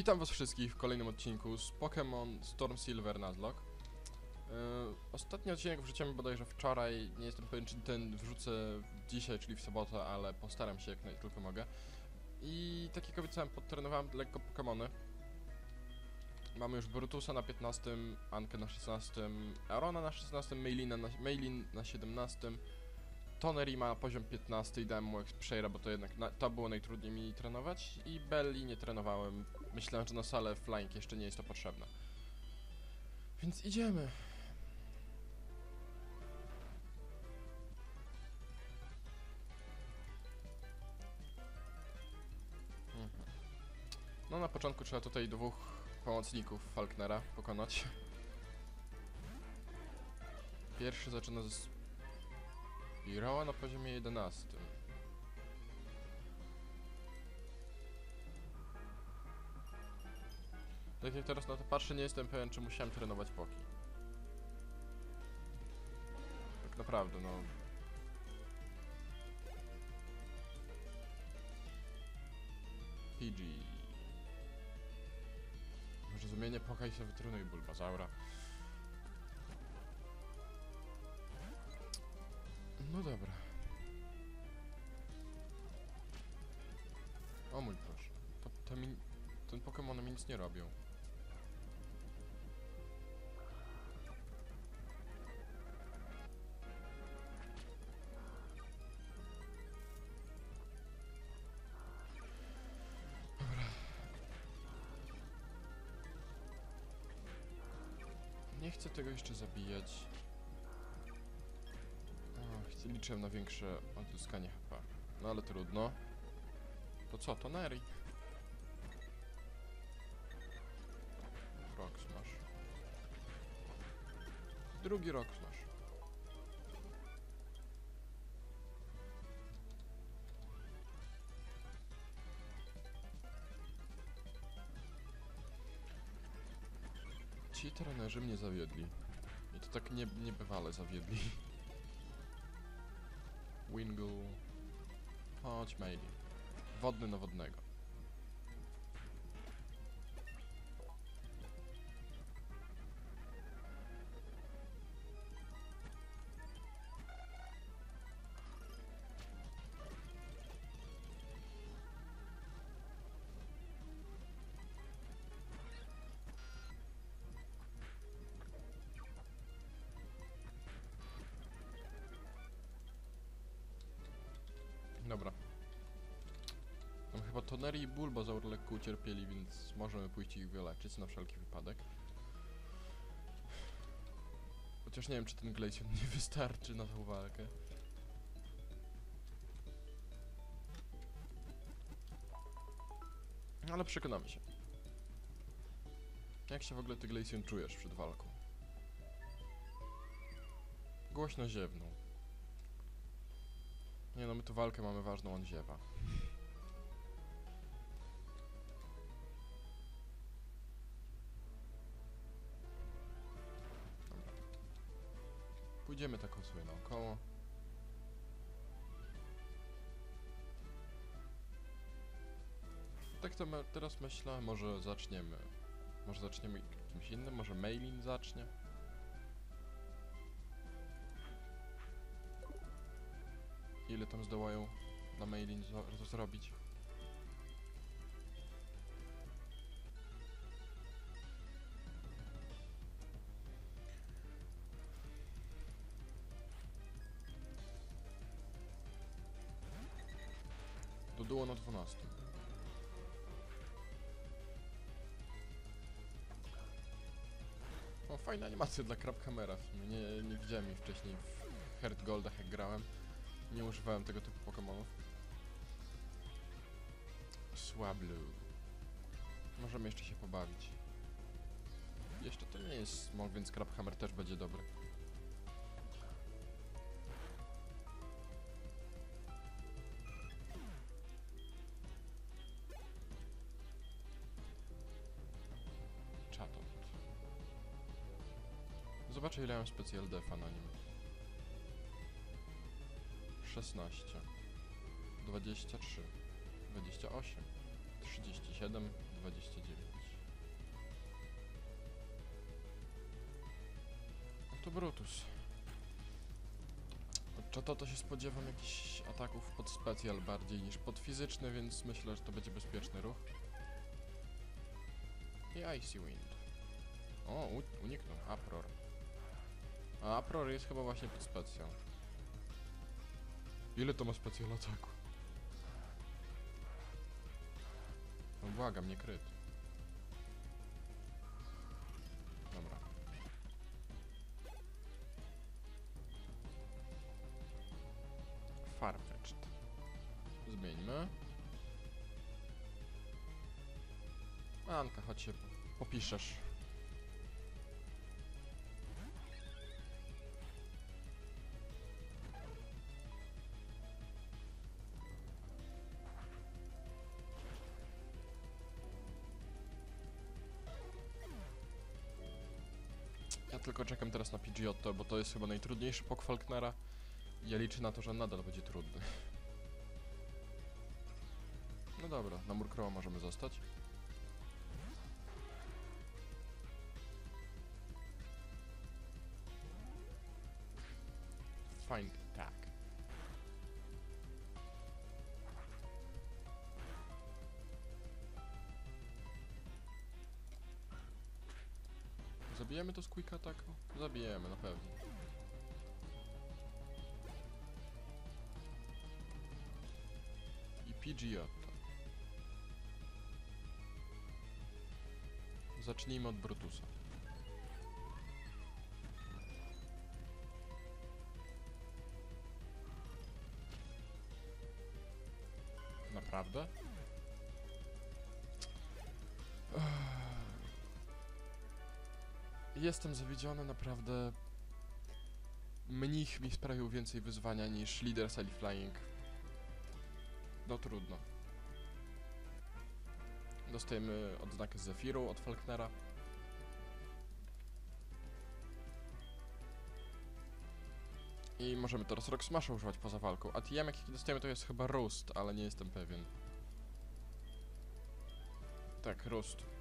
Witam was wszystkich w kolejnym odcinku z Pokémon Storm Silver Nuzlocke. Yy, ostatni odcinek wrzuciłem bodajże wczoraj, nie jestem pewien czy ten wrzucę dzisiaj, czyli w sobotę, ale postaram się jak tylko mogę. I tak jak obiecałem, podtrenowałem lekko Pokémony. Mamy już Brutusa na 15, Ankę na 16, Arona na 16, Mailina na, na 17, Toneri ma poziom 15 i dałem mu Expaira, bo to jednak na, to było najtrudniej mi trenować i Belli nie trenowałem. Myślałem, że na salę flying jeszcze nie jest to potrzebne. Więc idziemy. Mhm. No na początku trzeba tutaj dwóch pomocników Falknera pokonać. Pierwszy zaczyna ze Spirała na poziomie 11. Tak jak teraz na to patrzę, nie jestem pewien, czy musiałem trenować poki. Tak naprawdę, no. PG. Może zmienię poka i sobie wytrenuję Bulbazaura. No dobra. O mój proszę. To, to mi, ten Pokémon mi nic nie robią. Nie chcę tego jeszcze zabijać. Chcę, liczyłem na większe odzyskanie HP. No ale trudno. To co, to Neri? Rok masz. Drugi rok masz. Ci trenerzy mnie zawiedli. I to tak nie, niebywale zawiedli. Wingull. Chodź, Maili. Wodny na wodnego. Toneri i Bulbazaur lekko ucierpieli, więc możemy pójść ich wyleczyć na wszelki wypadek. Chociaż nie wiem, czy ten Glaceon nie wystarczy na tą walkę. Ale przekonamy się. Jak się w ogóle ty Glaceon czujesz przed walką? Głośno ziewnął. Nie no, my tu walkę mamy ważną, on ziewa. Pójdziemy tak o sobie naokoło. Tak to teraz myślę, może zaczniemy. Może zaczniemy kimś innym, może Mailin zacznie. Ile tam zdołają na mailin zrobić? 12. O, fajna animacja dla Crabhammera. w sumie. Nie, nie widziałem jej wcześniej w Heart Goldach jak grałem. Nie używałem tego typu Pokémonów. Swablu. Możemy jeszcze się pobawić. Jeszcze to nie jest smog, więc Crabhammer też będzie dobry. Mam specjal defa na nim. 16 23 28 37 29. No to Brutus. Od Chato to się spodziewam jakichś ataków pod specjal bardziej niż pod fizyczny, więc myślę, że to będzie bezpieczny ruch. I Icy Wind. O, uniknął. Apror. A Apror jest chyba właśnie pod specjal. Ile to ma specjal ataku? No błagam, kryt. Dobra. Farfetched. Zmieńmy. Anka, chodź się popiszesz. Tylko czekam teraz na Pidgeotto, bo to jest chyba najtrudniejszy pok Falknera. Ja liczę na to, że nadal będzie trudny. No dobra, na Murkrowa możemy zostać. To z quick attacku? Zabijemy, na pewno. I Pidgeotto. Zacznijmy od Brutusa. Naprawdę? Jestem zawiedziony, naprawdę. Mnich mi sprawił więcej wyzwania niż lider Sally Flying. No trudno. Dostajemy odznakę Zefiru od Falknera. I możemy teraz Rock Smasha używać poza walką. A TM jaki dostajemy to jest chyba Roost, ale nie jestem pewien. Tak, Roost.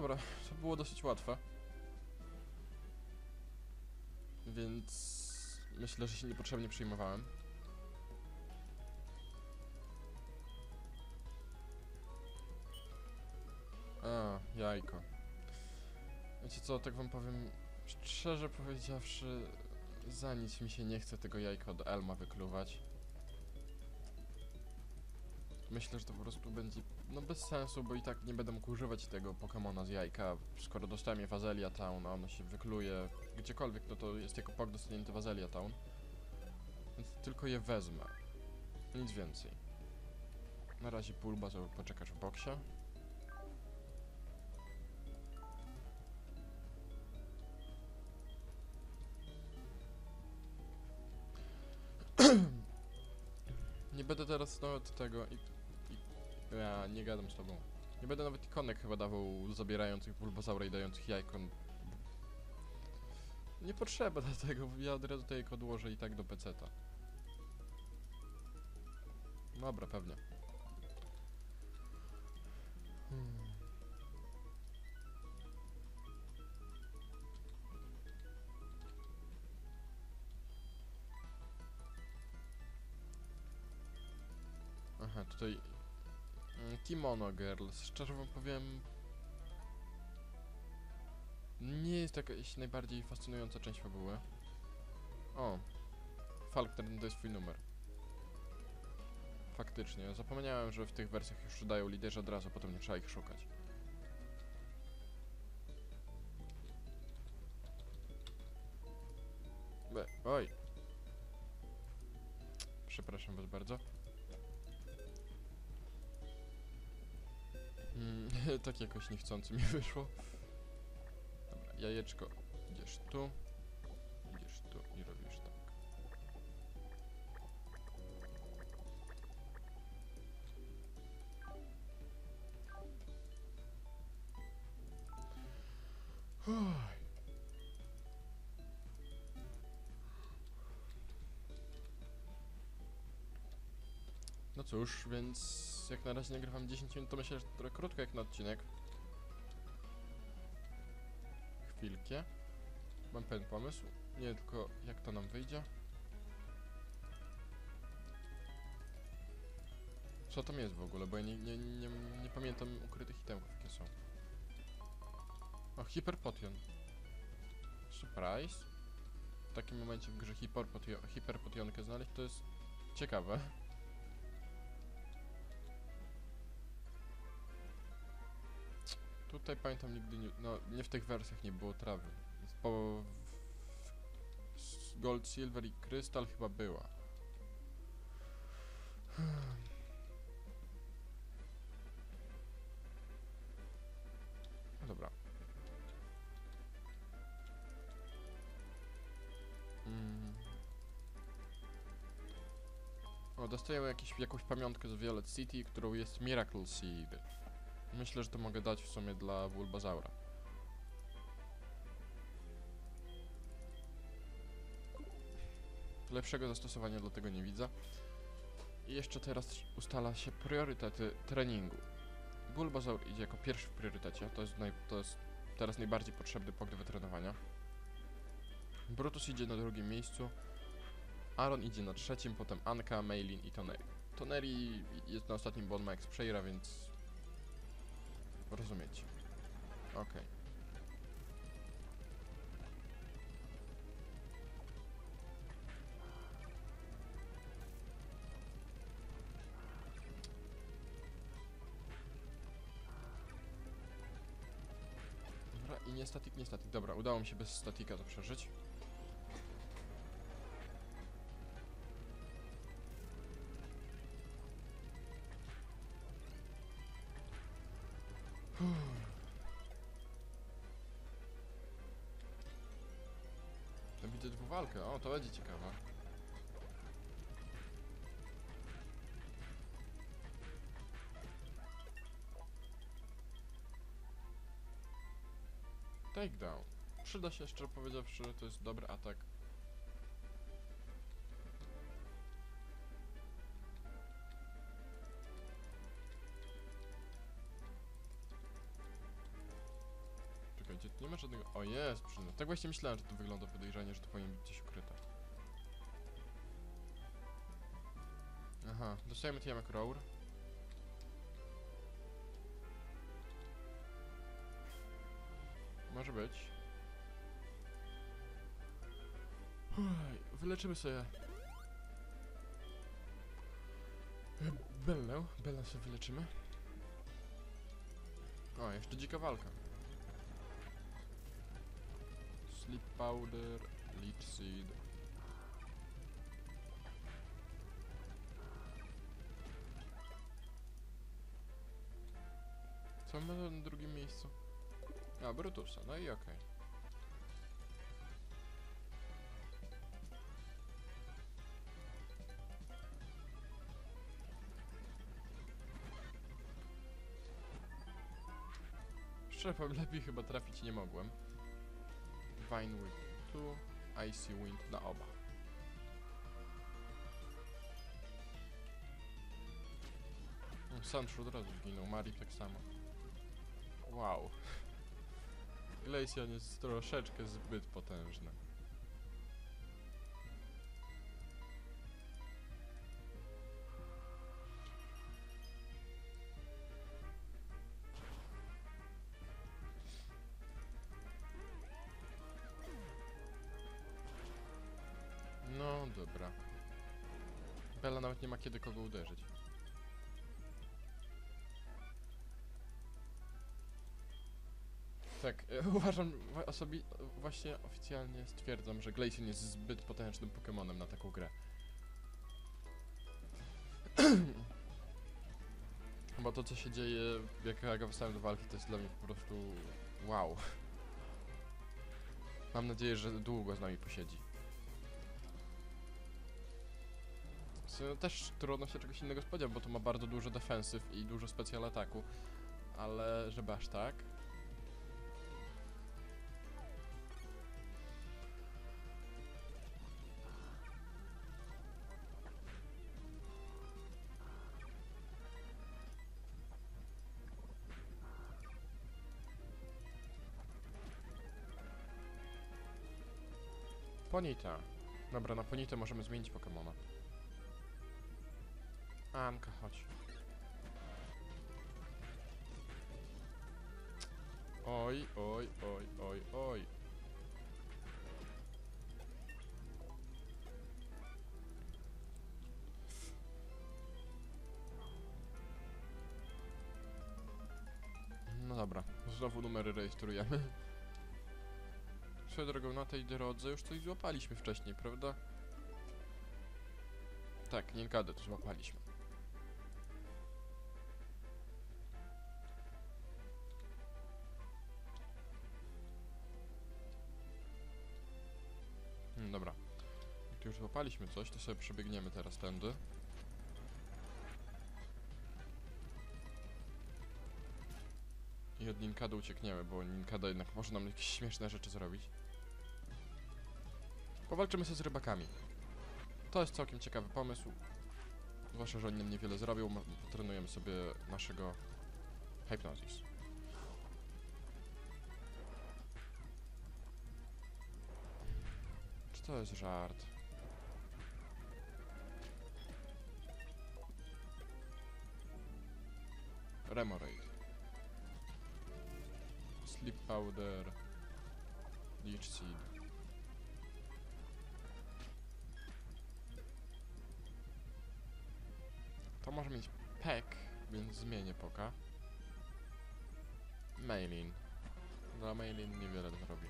Dobra, to było dosyć łatwe. Więc myślę, że się niepotrzebnie przejmowałem. A, jajko. Wiecie co, tak wam powiem, szczerze powiedziawszy, za nic mi się nie chce tego jajka od Elma wykluwać. Myślę, że to po prostu będzie, no bez sensu, bo i tak nie będę mógł używać tego Pokemona z jajka, skoro dostałem je w Azelia Town, a ono się wykluje gdziekolwiek, no to jest jako pok dostanięty w Azelia Town. Więc tylko je wezmę. Nic więcej. Na razie Bulbasaur poczekasz w boksie. Nie będę teraz nawet tego. Ja nie gadam z tobą. Nie będę nawet ikonek chyba dawał zabierających Bulbasaura i dających jajko. Nie potrzeba dlatego, ja od razu jajko odłożę i tak do peceta. Dobra, pewnie. Hmm. Aha, tutaj Kimono Girls. Szczerze wam powiem, nie jest to jakaś najbardziej fascynująca część fabuły. O, Falkner to jest twój numer. Faktycznie, zapomniałem, że w tych wersjach już dają liderzy od razu, potem nie trzeba ich szukać. Be, oj. Przepraszam was bardzo. Mm, tak jakoś niechcący mi wyszło. Dobra, jajeczko, idziesz tu, idziesz tu i robisz tak. Uff. Cóż, więc jak na razie nagrywam 10 minut, to myślę, że trochę krótko jak na odcinek. Chwilkę. Mam pewien pomysł. Nie tylko jak to nam wyjdzie. Co tam jest w ogóle, bo ja nie, nie, nie, nie pamiętam ukrytych itemów, jakie są. O, hiperpotion. Surprise. W takim momencie w grze hiperpotio- hiperpotionkę znaleźć to jest ciekawe. Tutaj pamiętam nigdy nie, no nie w tych wersjach nie było trawy. Po Gold, Silver i Krystal chyba była. Dobra. Mm. O, dostajemy jakiś, jakąś pamiątkę z Violet City, którą jest Miracle Seed. Myślę, że to mogę dać w sumie dla Bulbazaura. Lepszego zastosowania do tego nie widzę. I jeszcze teraz ustala się priorytety treningu. Bulbazaur idzie jako pierwszy w priorytecie, to jest, naj, to jest teraz najbardziej potrzebny punkt wytrenowania. Brutus idzie na drugim miejscu, Aaron idzie na trzecim, potem Anka, Maylin i Toneri. Toneri jest na ostatnim, bo on ma więc rozumiecie. Okej. Dobra, i nie statik, nie statik. Dobra, udało mi się bez statika to przeżyć. No widzę dwuwalkę, o to będzie ciekawe. Takedown. Przyda się szczerze powiedziawszy, to jest dobry atak. Żadnego... O, jest. Tak właśnie myślałem, że to wygląda podejrzanie, że to powinien być gdzieś ukryte. Aha, dostajemy Tiamek Roar. Może być. Wyleczymy sobie. Bellę, Bellę sobie wyleczymy. O, jeszcze dzika walka. Sleep Powder, Leech Seed. Co mamy na drugim miejscu? A, Brutusa, no i okej. Szczerze powiem, lepiej chyba trafić nie mogłem. Vine Whip tu, Icy Wind na oba. No, Sandshrew od razu zginął, Mari tak samo. Wow. Glaceon jest troszeczkę zbyt potężny. Tak, e, uważam, wa- osobi właśnie oficjalnie stwierdzam, że Glaceon jest zbyt potężnym Pokemonem na taką grę. Bo to co się dzieje, jak ja go wstałem do walki, to jest dla mnie po prostu wow. Mam nadzieję, że długo z nami posiedzi. Sumie też trudno się czegoś innego spodziewać, bo to ma bardzo dużo defensyw i dużo specjal ataku, ale żeby aż tak. Ponita. Dobra, na Ponitę możemy zmienić Pokemona. Anka, chodź. Oj, oj, oj, oj, oj. No dobra, znowu numery rejestrujemy. Swoją drogą, na tej drodze już coś złapaliśmy wcześniej, prawda? Tak, Ninkadę to złapaliśmy. Hmm, dobra. Jak już złapaliśmy coś, to sobie przebiegniemy teraz tędy. I od Ninkady uciekniemy, bo Ninkada jednak może nam jakieś śmieszne rzeczy zrobić. Powalczymy sobie z rybakami. To jest całkiem ciekawy pomysł. Zwłaszcza, że oni nam niewiele zrobią. Trenujemy sobie naszego Hypnosis. Czy to jest żart? Remoraid. Sleep Powder. Leech Seed. To może mieć pek, więc zmienię poka. Mailin. Dla Mailin niewiele zrobi.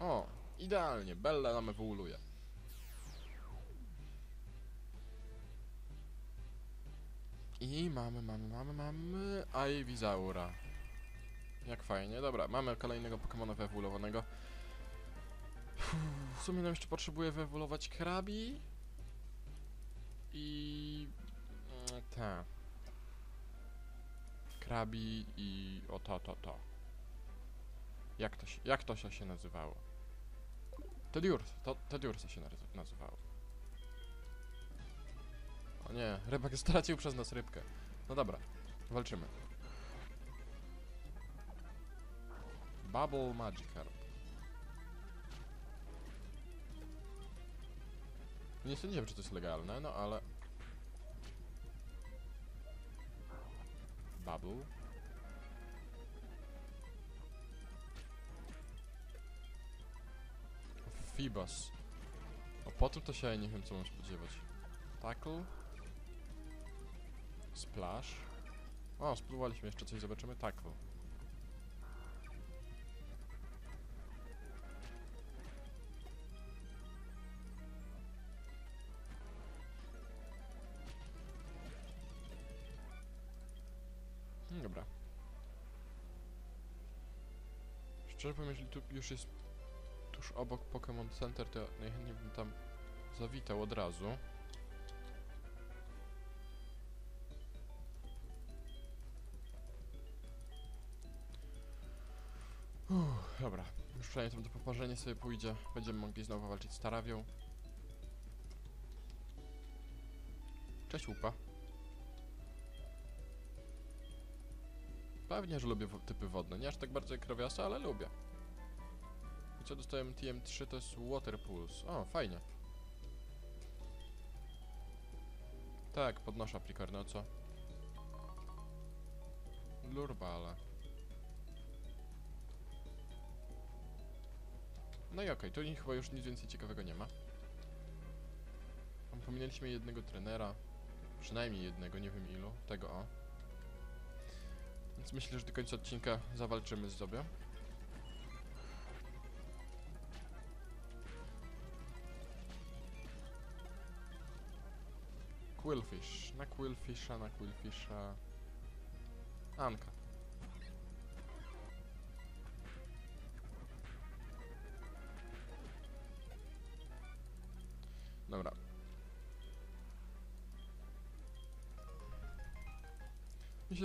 O, idealnie. Bella nam ewoluuje. I mamy, mamy, mamy, mamy Ivysaura. Jak fajnie. Dobra, mamy kolejnego Pokemona wyewoluowanego. W sumie nam jeszcze potrzebuję wyewoluować Krabi. I... mm, Te. Krabi i... O to, to, to. Jak to się, jak to się, nazywało? Tediurs, to Tediursa się nazy- nazywało. O nie, rybak stracił przez nas rybkę. No dobra, walczymy. Bubble Magikarp. Nie sądziłem, czy to jest legalne, no ale... Bubble. Phoebus. O, po tym to się nie wiem, co mam spodziewać. Tackle. Splash. O, spróbowaliśmy jeszcze coś, zobaczymy. Tackle. Szczerze powiem, jeśli tu już jest tuż obok Pokémon Center, to ja najchętniej bym tam zawitał od razu. Uff, dobra, już przynajmniej tam to poparzenie sobie pójdzie. Będziemy mogli znowu walczyć z Tarawią. Cześć łupa. Pewnie, że lubię typy wodne. Nie aż tak bardzo jak krowiasa, ale lubię. I co dostałem TM3 to jest Water Pulse. O, fajnie. Tak, podnoszę aplikarnę, no co? Lurbala. No i okej, tu ni- chyba już nic więcej ciekawego nie ma. Pominęliśmy jednego trenera. Przynajmniej jednego, nie wiem ilu. Tego o. Więc myślę, że do końca odcinka zawalczymy z sobie. Quillfish. Na Quillfisha, na Quillfisha. Anka.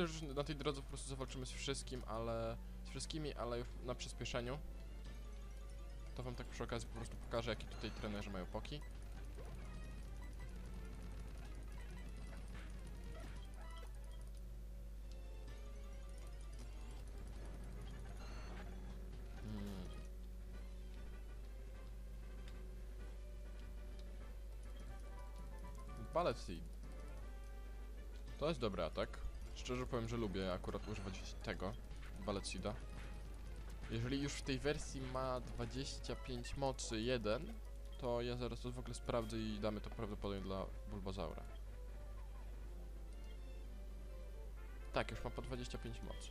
myślę, że na tej drodze po prostu zawalczymy z wszystkim, ale... Z wszystkimi, ale już na przyspieszeniu. To wam tak przy okazji po prostu pokażę, jakie tutaj trenerzy mają poki. Hmm. Ballet Seed. To jest dobry atak. Szczerze powiem, że lubię akurat używać tego, Ballet Seeda. Jeżeli już w tej wersji ma 25 mocy 1, to ja zaraz to w ogóle sprawdzę i damy to prawdopodobnie dla Bulbazaura. Tak, już ma po 25 mocy.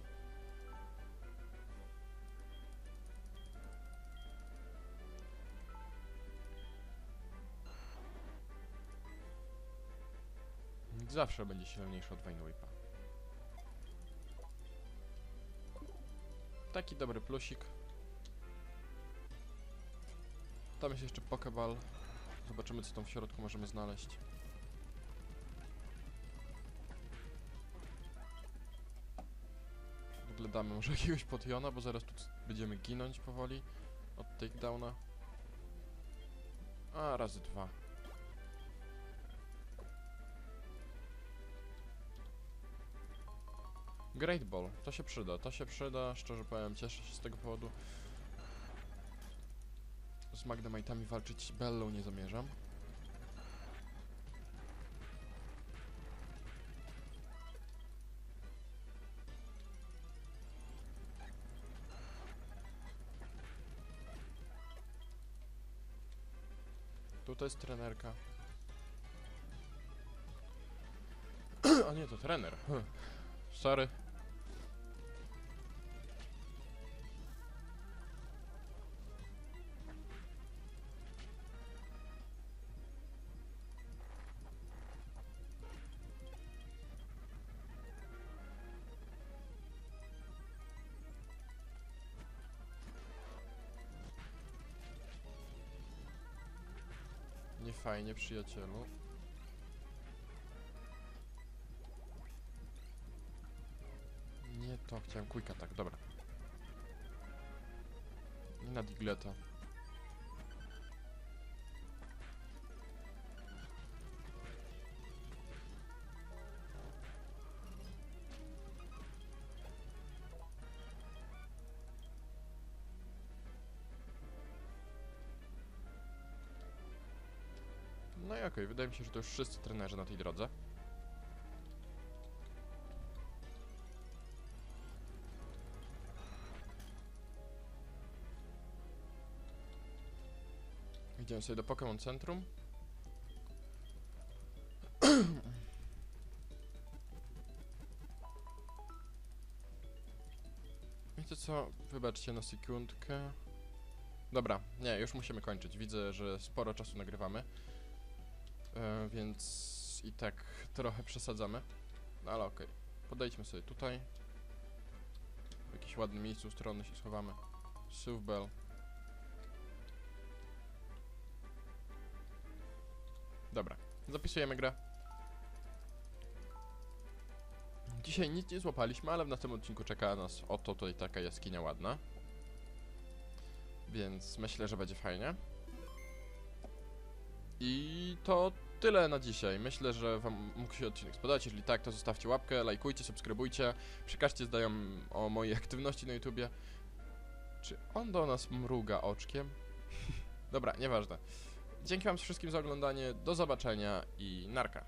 Zawsze będzie silniejszy od Vine Taki dobry plusik. Tam jest jeszcze Pokeball. Zobaczymy co tam w środku możemy znaleźć. W ogóle damy może jakiegoś potiona, bo zaraz tu będziemy ginąć powoli od takedowna. A, razy dwa. Great Ball, to się przyda, to się przyda, szczerze powiem, cieszę się z tego powodu. Z Magnemite'ami walczyć Bellą nie zamierzam. Tutaj jest trenerka. A nie, to trener. Hm. Sorry. Fajnie, przyjacielu. Nie to, chciałem quick tak, dobra. Nie na Digleta. Okej, wydaje mi się, że to już wszyscy trenerzy na tej drodze. Idziemy sobie do Pokémon Centrum. Wiecie co? Wybaczcie na sekundkę. Dobra, nie, już musimy kończyć. Widzę, że sporo czasu nagrywamy. E, więc i tak trochę przesadzamy. No ale okej. Podejdźmy sobie tutaj. W jakimś ładnym miejscu strony się schowamy. Silvbell. Dobra, zapisujemy grę. Dzisiaj nic nie złapaliśmy, ale w następnym odcinku czeka nas oto tutaj taka jaskinia ładna. Więc myślę, że będzie fajnie. I to tyle na dzisiaj. Myślę, że wam mógł się odcinek spodobać. Jeżeli tak, to zostawcie łapkę, lajkujcie, subskrybujcie. Przekażcie znajomym o mojej aktywności na YouTubie. Czy on do nas mruga oczkiem? Dobra, nieważne. Dzięki wam wszystkim za oglądanie, do zobaczenia i narka.